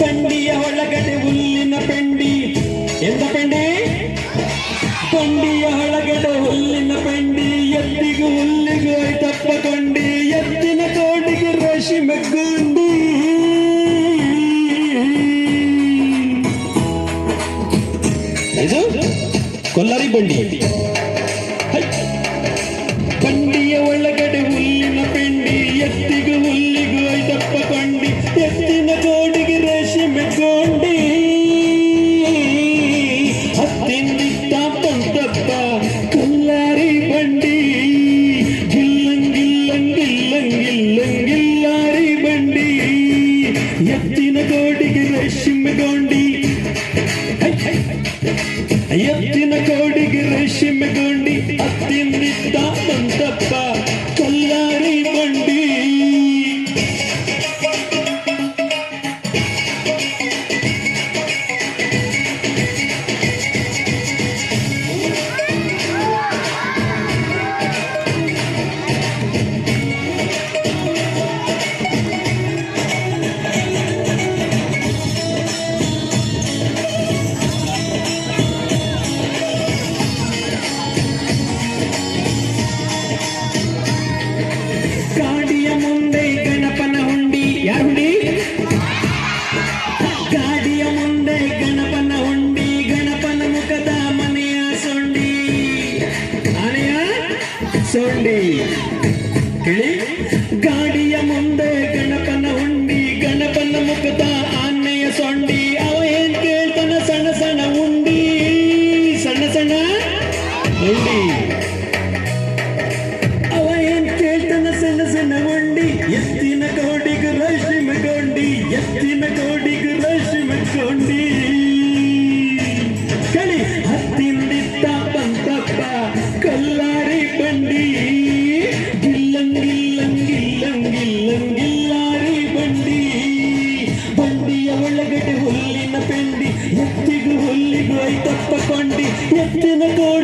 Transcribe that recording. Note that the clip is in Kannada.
ಬಂಡಿಯ ಒಳಗಡೆ ಹುಲ್ಲಿನ ಪೆಂಡಿ. ಎಂತ ಪೆಂಡಿ? ಬಂಡಿಯ ಒಳಗಡೆ ಹುಲ್ಲಿನ ಪೆಂಡಿ. ಎತ್ತಿಗೂ ಹುಲ್ಲಿಗೂ ಐತಪ್ಪ ಕೊಂಡಿ. ಎತ್ತಿನ ತೋಡಿಗೆ ರೇಷ್ಮೆ ಗುಂಡಿ. ಇದು ಕೊಲ್ಲರಿ ಬಂಡಿ. ಬಂಡಿಯ ಒಳಗಡೆ ಹುಲ್ಲಿನ ಪೆಂಡಿ. ಕೊಂಡಿ ಕೋಟಿಗೆ ರೇಷ್ಮೆ ಕೊಂಡಿ ಹತ್ತಿಂದಿತ್ತ ತಂದಪ್ಪ ಕಲ್ಲಾರಿ ಬಂಡಿ. ಗಿಲ್ಲಂಗಿಲ್ಲಂಗಿಲ್ಲಂಗಿಲ್ಲಂಗಿಲ್ಲಾರಿ ಬಂಡಿ. ಎತ್ತಿನ ಕೋಟಿಗೆ ರೇಷ್ಮೆ ಕೊಂಡಿ ಎತ್ತಿನ ಕೋಟಿಗೆ ರೇಷ್ಮೆ ಕೊಂಡಿ ಸೊಂಡಿ. ಕೇಳಿ ಗಾಡಿಯ ಮುಂದೆ ಗಣಪನ ಉಂಡಿ ಗಣಪನ ಮುಖದ ಆನೆಯ ಸೊಂಡಿ. ಅವ ಏನ್ ಕೇಳ್ತಾನ? ಸಣ್ಣ ಸಣ್ಣ ಉಂಡಿ. ಸಣ್ಣ ಸಣ್ಣ ಉಂಡಿ. ಅವ ಏನ್ ಕೇಳ್ತಾನ? ಸಣ್ಣ ಸಣ್ಣ ಉಂಡಿ. ಎತ್ತಿನ ಕೋಡಿಗ ರಶ್ಮಿ ಗೊಂಡಿ, ಎತ್ತಿನ ಕೋಡಿಗ ರಶ್ಮಿ ತಕೊಂಡಿ ಎತ್ತಿನ ಕೋಡಿ